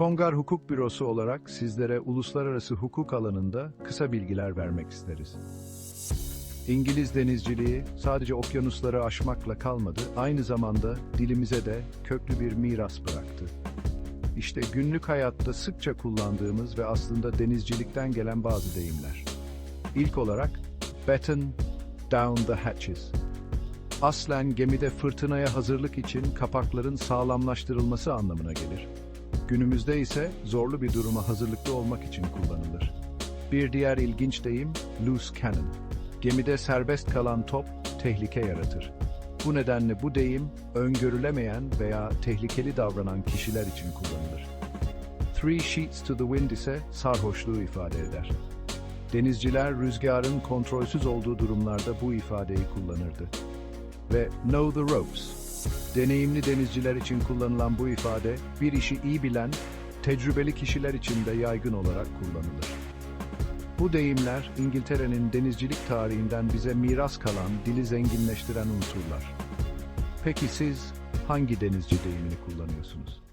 Kongar Hukuk Bürosu olarak sizlere uluslararası hukuk alanında kısa bilgiler vermek isteriz. İngiliz denizciliği sadece okyanusları aşmakla kalmadı, aynı zamanda dilimize de köklü bir miras bıraktı. İşte günlük hayatta sıkça kullandığımız ve aslında denizcilikten gelen bazı deyimler. İlk olarak, batten down the hatches. Aslen gemide fırtınaya hazırlık için kapakların sağlamlaştırılması anlamına gelir. Günümüzde ise zorlu bir duruma hazırlıklı olmak için kullanılır. Bir diğer ilginç deyim, loose cannon. Gemide serbest kalan top tehlike yaratır. Bu nedenle bu deyim, öngörülemeyen veya tehlikeli davranan kişiler için kullanılır. Three sheets to the wind ise sarhoşluğu ifade eder. Denizciler rüzgarın kontrolsüz olduğu durumlarda bu ifadeyi kullanırdı. Ve know the ropes. Deneyimli denizciler için kullanılan bu ifade, bir işi iyi bilen, tecrübeli kişiler için de yaygın olarak kullanılır. Bu deyimler İngiltere'nin denizcilik tarihinden bize miras kalan, dili zenginleştiren unsurlar. Peki siz hangi denizci deyimini kullanıyorsunuz?